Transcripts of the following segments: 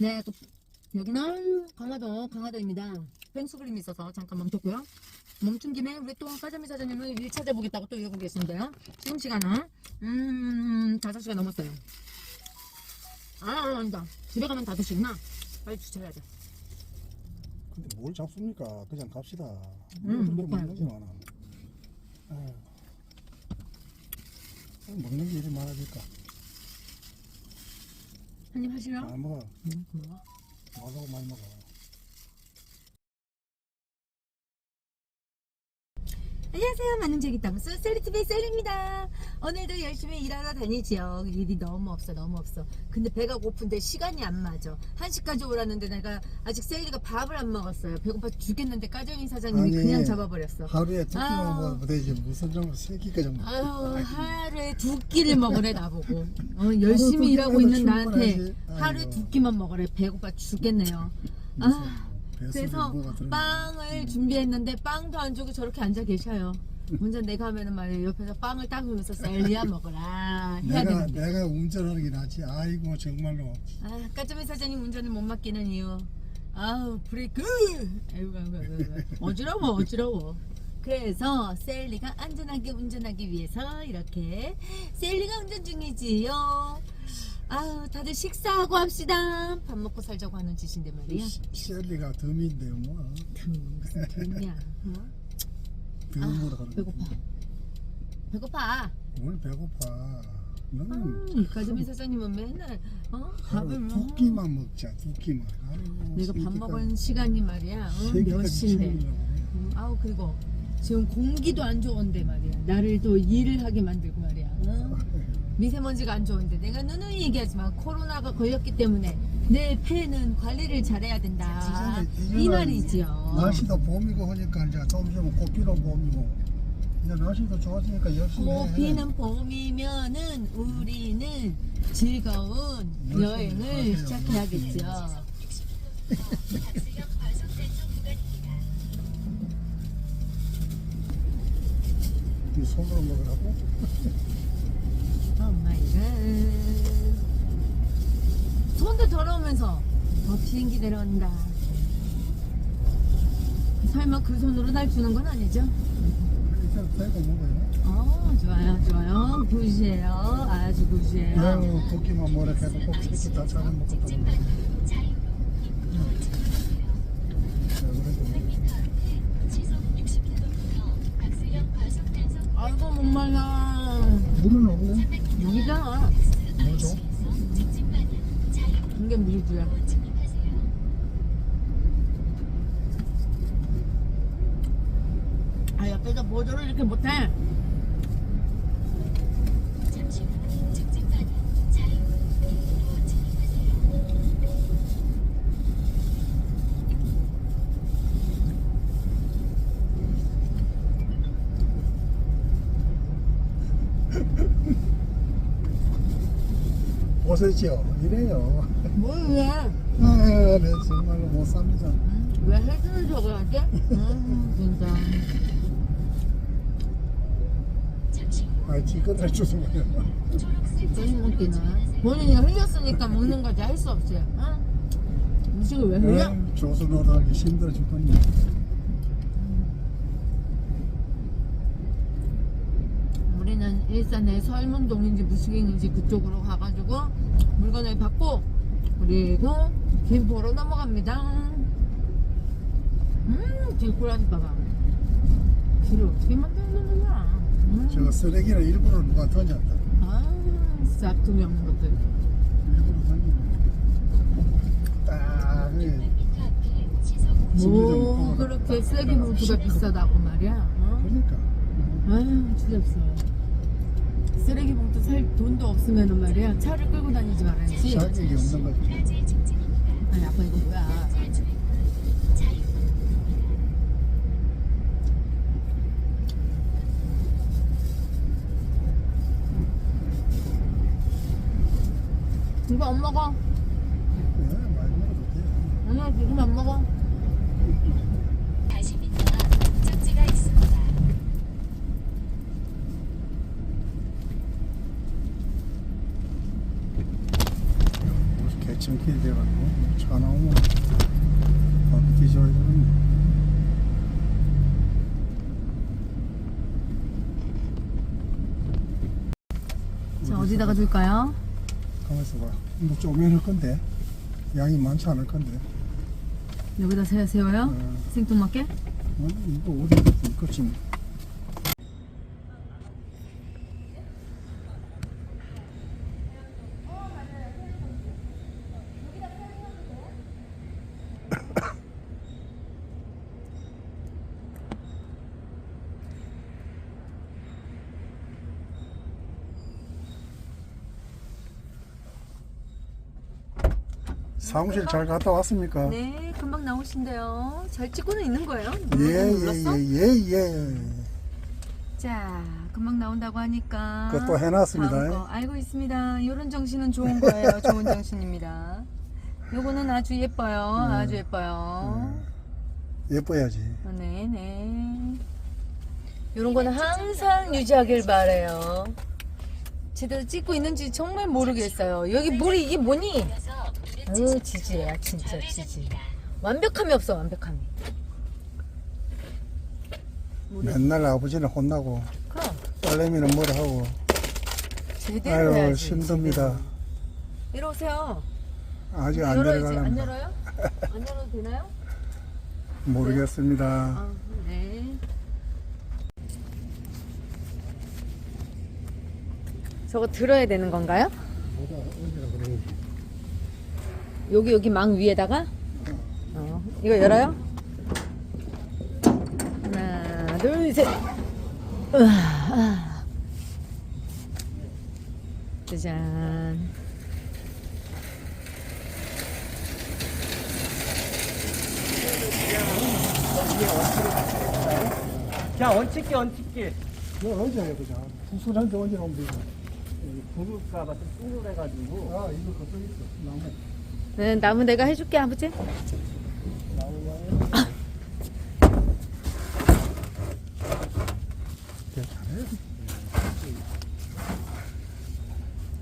네, 또 여기는 강화도, 강화도입니다. 펭수 그림이 있어서 잠깐 멈췄고요. 멈춘 김에 우리 또 까자미 사장님을 1차 재보겠다고 또 이러고 계신데요. 지금 시간은, 음, 5시가 넘었어요. 아, 아니다. 집에 가면 5시구나. 빨리 주차해야 돼. 근데 뭘 잡습니까? 그냥 갑시다. 음, 못 먹는 게 많아. 아유. 먹는 게 이리 많아질까? 한 입 하시려? 안 먹어. 음, 고마워. 먹어 많이 먹어. 안녕하세요. 만능제기 땅수 셀리TV 셀리입니다. 오늘도 열심히 일하러 다니지요. 일이 너무 없어, 너무 없어. 근데 배가 고픈데 시간이 안 맞아. 1시까지 오라는데 내가 아직 셀리가 밥을 안 먹었어요. 배고파 죽겠는데 까정이 사장님이 아니, 그냥 잡아버렸어. 하루에 두 끼만 아우. 먹으면 되지. 무슨 좀세 끼까지 먹어. 아유, 하루에 두 끼를 먹으래, 나보고. 어, 두 열심히 일하고 있는 나한테 충분하지. 하루에 아이고. 두 끼만 먹으래. 배고파 죽겠네요. 아. 뱃속에 그래서 뭐가 들어있나. 빵을 준비했는데 빵도 안 주고 저렇게 앉아 계셔요. 운전 내가 하면은 말이에요. 옆에서 빵을 따으면서 셀리야 먹어라 해야 내가 되는데. 내가 운전하는 게 낫지. 아이고 정말로. 아, 까짜미 사장님 운전을 못 맡기는 이유. 아우 브레이크. 아이고, 아이고, 아이고, 아이고. 어지러워 어지러워. 그래서 셀리가 안전하게 운전하기 위해서 이렇게 셀리가 운전 중이지요. 아우 다들 식사하고 합시다. 밥 먹고 살자고 하는 짓인데 말이야. 셀리가 덤인데요 뭐. 그 무슨 돈이야. 어? 덤으로 하는 배고파. 배고파. 오늘 배고파. 너는 음, 까자미 사장님은 맨날 어? 밥을 하루 뭐두 끼만 먹자. 두 끼만. 아이고, 내가 세밥 먹은 시간이 말이야. 어? 세몇 시인데. 음, 아우 그리고 지금 공기도 안 좋은데 말이야. 나를 또 일을 하게 만들고 말이야. 어? 미세먼지가 안 좋은데 내가 누누이 얘기하지만 코로나가 걸렸기 때문에 내 폐는 관리를 잘해야 된다. 이 말이지요. 날씨도 봄이고 하니까 이제 좀 있으면 꽃피는 봄이고 이제 날씨도 좋아지니까 열심히 해. 꽃피는 봄이면은 우리는 즐거운 여행을. 시작해야겠죠. 이 손으로 먹으라고? 오 마이 갓. 손도 더러우면서 어, 비행기 내려온다. 설마 그 손으로 날 주는 건 아니죠? 먹어요. 어, 좋아요, 좋아요. 굿이에요. 아주 굿이에요. 아유 고기만 뭐라 해도 꼭 이렇게 다 잘해 먹었다고 아이고, 목말라. 물은 없네? 여기잖아. 뭐죠? 이게 물주야. 아, 옆에서 보조를 이렇게 못해. 보세요 이래요 뭐야? 아유 내 정말로 못 삽니다 왜 해주는 척을 하지? 음, 진짜. 아 지껏 해줘서 그래요 본인 먹기는. 본인이 흘렸으니까 먹는 거지, 할 수 없지. 응? 음식을 왜 흘려? 음, 조선노도 하기 힘들어 죽겠네 우리는 일산의 설문동인지 무식인지 그쪽으로 가가지고 물건을 받고 그리고 김포로 넘어갑니다. 음, 길고라니 봐봐. 길을 어떻게 만드는 거야? 음, 제가 쓰레기를 일부러 누가 던졌다 아, 싹둥이 없는 것들. 일부러 던졌다 딱 예. 뭐 그렇게 쓰레기 봉투가 비싸다고 말이야. 어? 그러니까 아유, 주잡서. 쓰레기 봉투 살 돈도 없으면은 말이야 차를 끌고 다니지 말아야지. 자격이 없는 거지 아니 아빠 이거 뭐야? 이거 안 먹어. 네, 많이 먹어도 돼 아니야 지금 안 먹어. 40m 목적지가 있습니다. 이렇게 정길이 돼가지고 차 나오면 바로 뒤져야 되겠네. 자 어디다가 둘까요? 가만있어 봐. 뭐 쪼매낼 건데 양이 많지 않을 건데. 여기다 세, 세워요? 어, 생뚱맞게? 어, 이거 어디 있겠지 사무실 잘 갔다 왔습니까? 네 금방 나오신대요 잘 찍고는 있는 거예요? 예예예예 예, 예, 예. 자 금방 나온다고 하니까 그것도 해놨습니다. 알고 있습니다 이런 정신은 좋은 거예요 좋은 정신입니다 요거는 아주 예뻐요 네. 아주 예뻐요 예뻐야지. 네네 이런 거는 항상 유지하길 바래요 제대로 찍고 있는지 정말 모르겠어요 여기 물이 이게 뭐니? 아유 지지야 진짜 지지 완벽함이 없어 완벽함이 맨날 아버지는 혼나고 그럼 딸내미는 뭐라 하고 제대로 아유 해야지 힘듭니다. 제대로. 이리 오세요 아직 안 열어야지 안 내려가랍니다. 열어요? 안 열어도 되나요? 모르겠습니다. 아, 네. 저거 들어야 되는 건가요? 여기 여기 망 위에다가 어, 이거 열어요? 하나 둘 셋 으아, 짜잔 자 얹힐게 얹힐게 이거 언제 해보자. 부술한테 언제 오면 되지? 부를까봐 좀 뚱뚱해가지고 아 이거 그거 있어. 나무. 네, 나무 내가 해줄게 아버지 괜찮아요.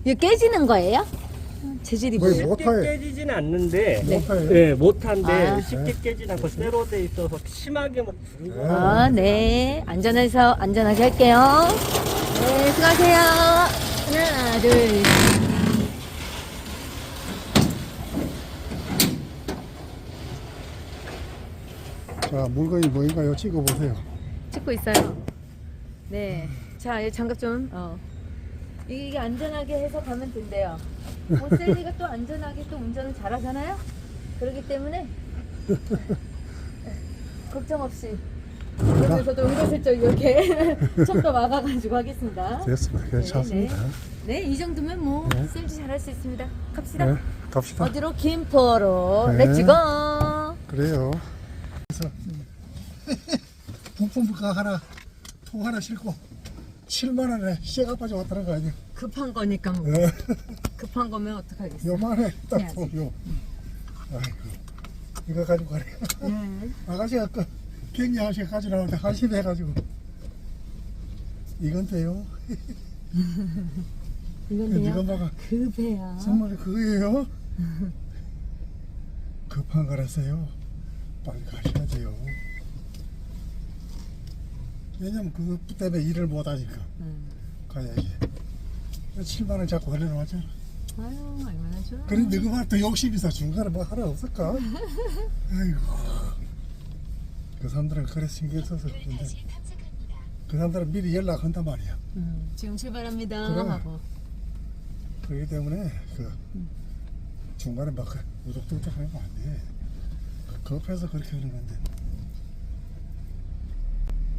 이거 깨지는 거예요? 재질이 뭐 뭐예요? 못 쉽게 타요. 깨지진 않는데 네. 못해요. 네, 못한데 아. 쉽게 깨지진 않고 쇠로 돼 있어서 심하게 뭐 부르고 아, 네. 안전해서 안전하게 할게요. 네, 수고하세요. 하나, 둘. 자 물건이 뭐인가요? 찍어보세요. 찍고 있어요. 네. 자, 이 장갑 좀, 어. 이게 안전하게 해서 가면 된대요. 뭐, 셀리가 또 안전하게 또 운전을 잘하잖아요? 그렇기 때문에, 걱정 없이. 그래서도 은근슬쩍 이렇게 척도 막아가지고 하겠습니다. 됐습니다. 괜찮습니다. 네, 이 정도면 뭐, 네. 셀지 잘할 수 있습니다. 갑시다. 네, 갑시다. 어디로? 김포로. 네. 렛츠고! 그래요. 그래서 부품가 하나, 통 하나 싣고 7만 원에 시가 빠져 왔다는 거 아니야? 급한 거니까 뭐. 어, 급한 거면 어떡하겠어. 요만해 딱 해야지. 통, 요. 아이고, 이거 가지고 가래. 네. 아가씨가 그 경리 아가씨가 가져나오는데 한심 해가지고 이건 돼요. 이건 그냥 급해요. 정말 그거예요? 급한 거라서요. 빨리 가셔야 돼요. 왜냐면 그것 때문에 일을 못 하니까 음. 가야지. 7만 원 자꾸 걸려놓았잖아. 아유, 얼마나 좋아. 그래 너그만 더 욕심 있어 중간에 뭐 하나 없을까? 아이고. 그 사람들은 그래 신경 써서 그런데 그 사람들은 미리 연락한단 말이야. 음, 지금 출발합니다. 그래. 하고. 그렇기 때문에 그 중간에 막 우독우독 하면 안 돼. 급해서 그렇게 하는 건데.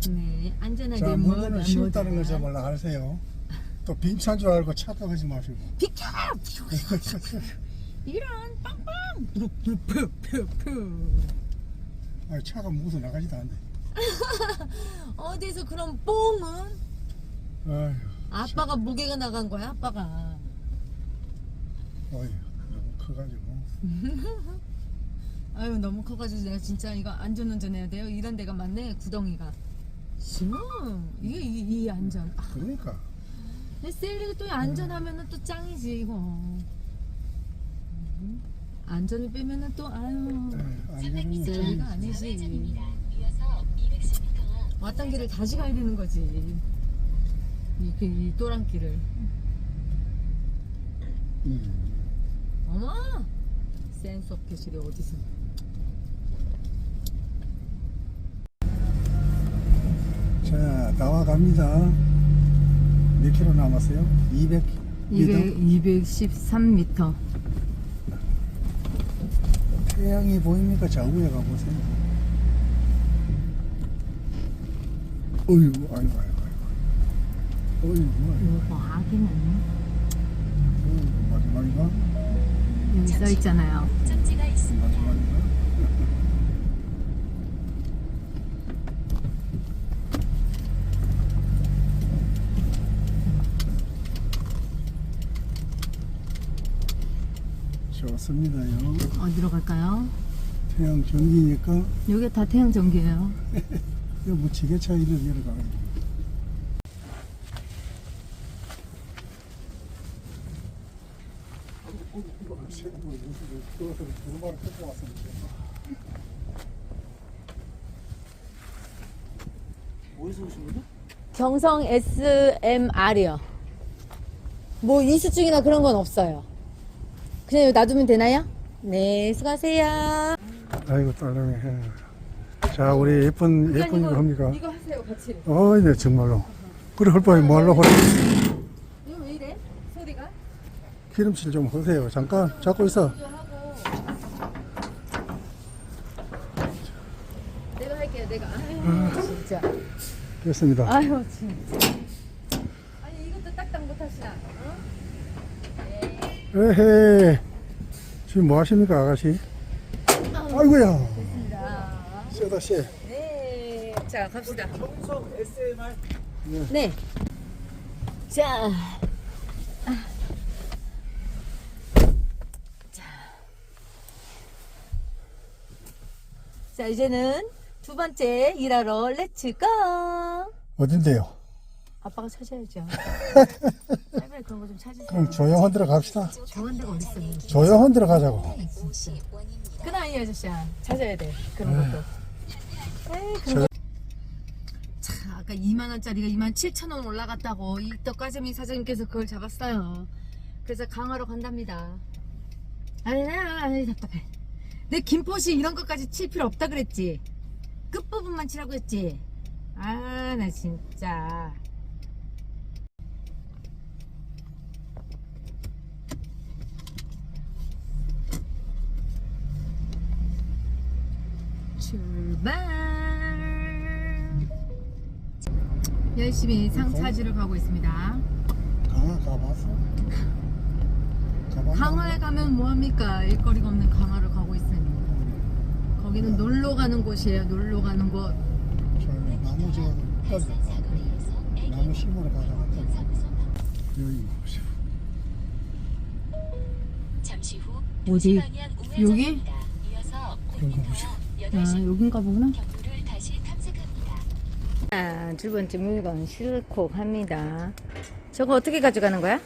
네, 안전하게 자, 뭐, 물건을 씌웠다는 걸 정말 아세요. 또 빈차인 줄 알고 착각하지 마시고. 비켜! 이런 빵빵! 푸푸푸푸. 아니, 차가 무서 나가지도 않네. 어디서 그런 뽕은? 아휴, 아빠가 무게가 나간 거야, 아빠가. 어휴, 너무 커가지고. 아유, 너무 커가지고 내가 진짜 이거 안전운전 해야 돼요. 이런 데가 많네, 구덩이가. 음, 이게 이, 이 안전. 아, 그러니까. 근데 셀리가 또 안전하면은 또 짱이지, 이거. 음. 안전을 빼면은 또 아유 안전은 셀리가 아니지. 왔던 길을 다시 가야 되는 거지. 이, 그, 이 또랑길을. 음. 어머! 센스 없게 시리 어디서. 자 나와갑니다 몇 킬로 남았어요? 200 미터 213m. 태양이 보입니까? 좌우에 가보세요 어이구 아이고 아이고 아이고 어이구 아이고 아기는 어이구 마지막이가 여기 써 있잖아요. 목적지가 있습니다. 마지막이가 좋습니다요. 어디로 갈까요? 태양 전기니까 여기 다 태양 전기예요. 이거 뭐 지게차 이런 데로 가야 돼. 어디서 오신 거죠? 경성 SMR이요. 뭐 이수증이나 그런 건 없어요. 그냥 놔두면 되나요? 네, 수고하세요. 아이고 딸내미. 자 우리 예쁜 예쁜 거 합니까? 이거 하세요, 같이. 어이 네 정말로. 그래 할 바에 뭐 하려고 그래. 이거 왜 이래? 소리가? 기름칠 좀 하세요. 잠깐 잡고 있어. 내가 할게요, 내가. 아유, 진짜. 됐습니다. 아유, 진짜. 아니, 이것도 딱딱 못 하시나? 어? 에헤. 지금 뭐 하십니까 아가씨? 아이고야. 됐습니다. 세다 씨. 네. 자, 갑시다. 청성 SMR 네. 자. 아. 자. 자, 이제는 두 번째 일하러 렛츠 고! 어딘데요? 아빠가 찾아야죠. 빨리 그런 거 좀 찾으세요. 그럼 조용한 데로 갑시다. 좋은 데가 어딨어요? 조용한 데로 가자고. 그건 아니에요, 아저씨야. 찾아야 돼. 그런 것도. 에이, 그런 거. 차, 아까 2만 원짜리가 2만 7천 원 올라갔다고 이 떡가재미 사장님께서 그걸 잡았어요. 그래서 강화로 간답니다. 아니, 나, 아니, 답답해. 내 김포시 이런 것까지 칠 필요 없다 그랬지. 끝 부분만 치라고 했지. 아, 나 진짜. 출발. 열심히 상 찾으러 가고 있습니다. 강화 가봤어? 강화에 가면 뭐합니까? 일거리가 없는 강화를 가고 있으니. 거기는 놀러 가는 곳이에요. 놀러 가는 곳. 저 나무 저 떨려. 나무 심으러 가자고. 여기 보시오. 잠시 후 어디? 방향 여기? 그런 거 보시오. 아, 여긴가 보구나. 아, 두 번째 물건 실콕 합니다. 저거 어떻게 가져가는 거야?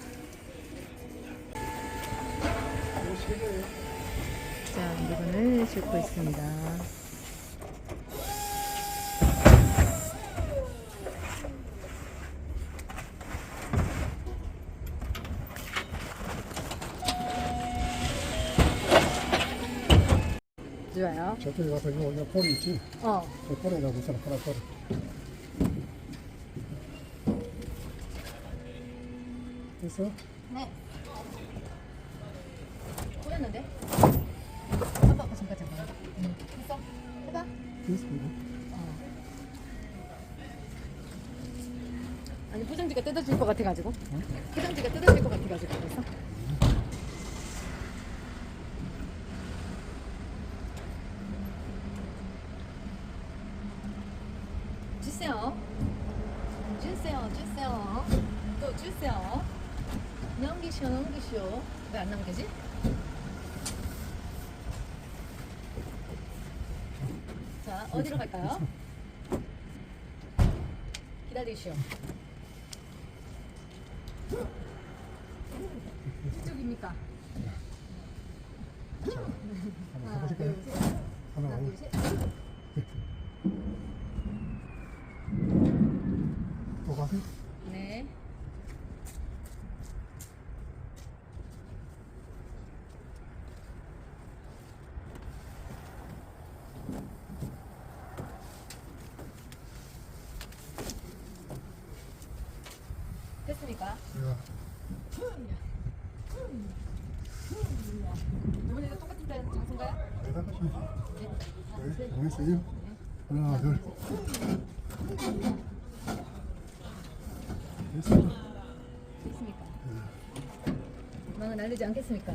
자, 물건을 싣고 있습니다. 좋아요. 저쪽에 가서 이거 이거 폴 있지? 어. 저 폴에 가고 있잖아. 하나 폴. 됐어? 네. 보였는데? 아빠 아빠 잠깐 잠깐. 응. 했어? 해봐. 됐어. 이거. 아니 포장지가 뜯어질 것 같아가지고. 포장지가 뜯어질 것 같아가지고 그래서. 주세요. 주세요, 주세요. 또 주세요. 넘기쇼, 넘기쇼. 왜안 넘기지? 자, 어디로 갈까요? 기다리시오. 이쪽입니까? 하나, 둘, 셋. 또 가세요. 네. 됐습니까? 제가 이번에도 똑같은 데 장소인가요? 대답하시면 네, 보겠어요? 하나, 둘. 됐습니다. 됐습니까? 망은 날리지 않겠습니까?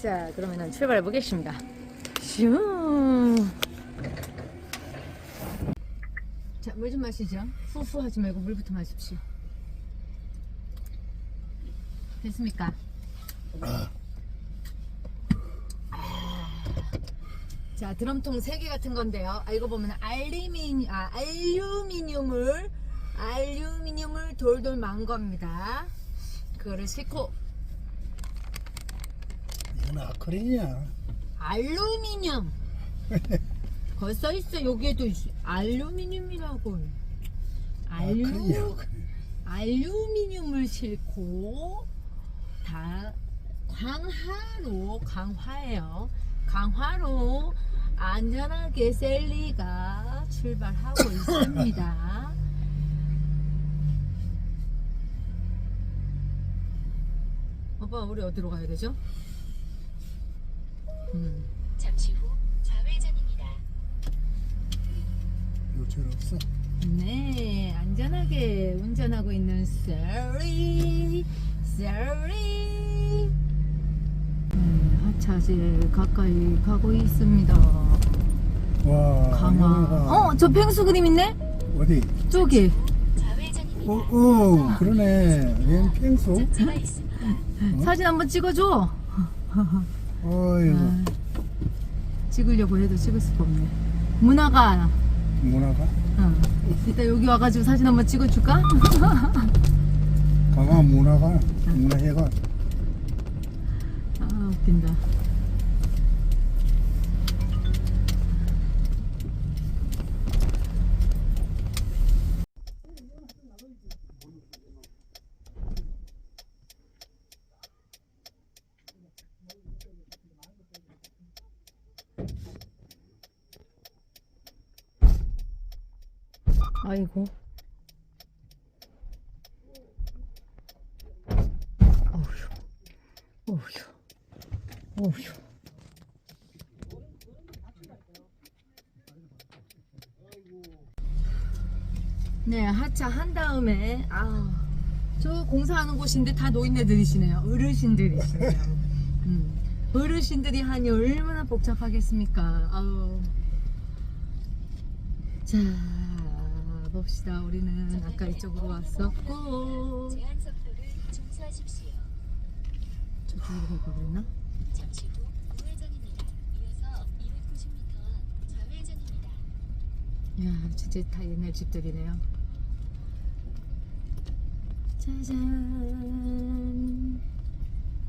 자, 그러면은 출발해 보겠습니다. 슝. 자, 물 좀 마시죠. 후후 하지 말고 물부터 마십시오. 됐습니까? 아. 자, 드럼통 3개 같은 건데요. 아, 이거 보면 알루미늄, 아, 알루미늄을, 알루미늄을 돌돌 만 겁니다. 그거를 싣고, 이건 아크릴이야. 알루미늄! 거기 써있어, 여기에도. 알루미늄이라고. 아크릴이야, 알루, 아크릴. 알루미늄을 싣고, 다, 광화로, 강화예요. 강화로 안전하게 셀리가 출발하고 있습니다. 오빠 우리 어디로 가야 되죠? 음. 잠시 후 좌회전입니다. 요철 없어. 네, 안전하게 운전하고 있는 셀리, 셀리. 네, 하차실 가까이 가고 있습니다. 와. 강화. 어, 저 펭수 그림 있네? 어디? 저기. 좌회전입니다. 어, 어, 그러네. 얜 펭수? 있습니다. 사진 한번 찍어줘. 어이구, 아, 찍으려고 해도 찍을 수가 없네. 문화가. 문화가? 어. 이따 여기 와가지고 사진 한번 찍어줄까? 강화 문화가? 문화회관. 아, 웃긴다. 아이고. 어휴. 어휴. 어휴. 네, 하차 한 다음에 아, 저 공사하는 곳인데 다 노인네들이시네요. 어르신들이시네요. 음, 어르신들이 하니 얼마나 복잡하겠습니까? 아우. 자, 봅시다. 우리는 아까 이쪽으로 왔었고. 저쪽으로 갈까 그랬나? 잠시 후 우회전입니다. 이어서 290m 좌회전입니다. 야, 진짜 다 옛날 집들이네요. 짜잔.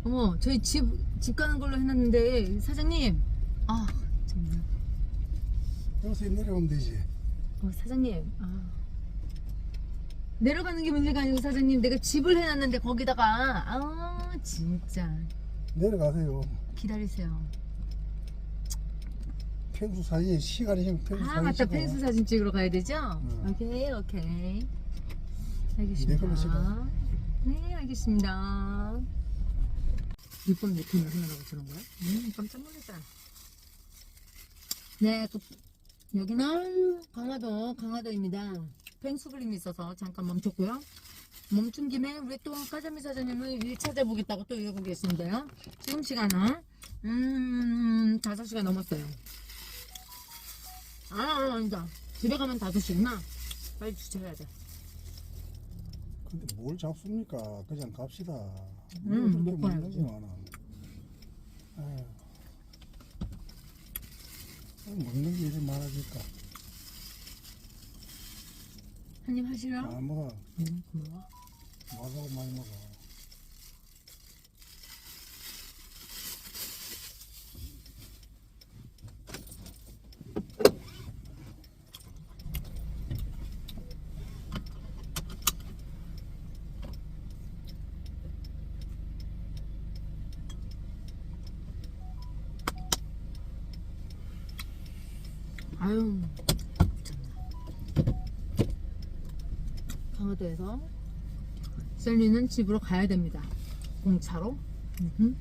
어머, 저희 집, 집 가는 걸로 해놨는데, 사장님. 아, 정말. 여기서 내려오면 되지. 어, 사장님. 아. 내려가는 게 문제가 아니고, 사장님. 내가 집을 해놨는데, 거기다가. 아, 진짜. 내려가세요. 기다리세요. 펭수 사진, 시간이 펭수 아, 사진 맞다. 찍어. 펜스 사진 찍으러 가야 되죠? 응. 오케이, 오케이. 내 걸로. 알겠습니다. 네, 알겠습니다. 육번 몇번 생각하고 저런 거야? 음, 깜짝 놀랐다. 네, 그, 여기는 강화도, 강화도입니다. 펭수 그림이 있어서 잠깐 멈췄고요. 멈춘 김에 우리 또 까자미 사장님을 일 찾아보겠다고 또 이러고 계신데요. 지금 시간은, 음, 5시가 넘었어요. 아, 아, 아니다. 집에 가면 5시구나. 빨리 주차해야 돼. 근데 뭘 잡습니까? 그냥 갑시다. 음, 못못 가야지. 먹지만은. 아휴. 먹는 게 이리 많아질까? 한 입 하시려? 안 먹어. 응, 고마워. 맛하고 많이 먹어. 아유 강화도에서 셀리는 집으로 가야 됩니다. 공차로. 음흠.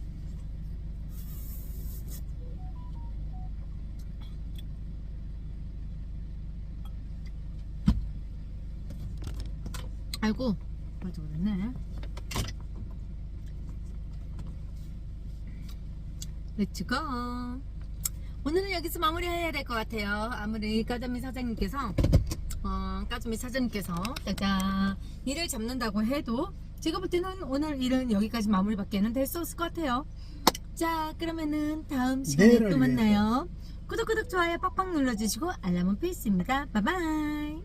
아이고 벌써 그랬네. 렛츠고 오늘은 여기서 마무리해야 될 것 같아요. 아무리 까자미 사장님께서 어, 까자미 사장님께서 짜잔. 일을 잡는다고 해도 제가 볼 때는 오늘 일은 여기까지 마무리밖에는 될 수 없을 것 같아요. 자 그러면은 다음 시간에 또 만나요. 구독 구독 좋아요 빡빡 눌러주시고 알람은 필수입니다. 바이바이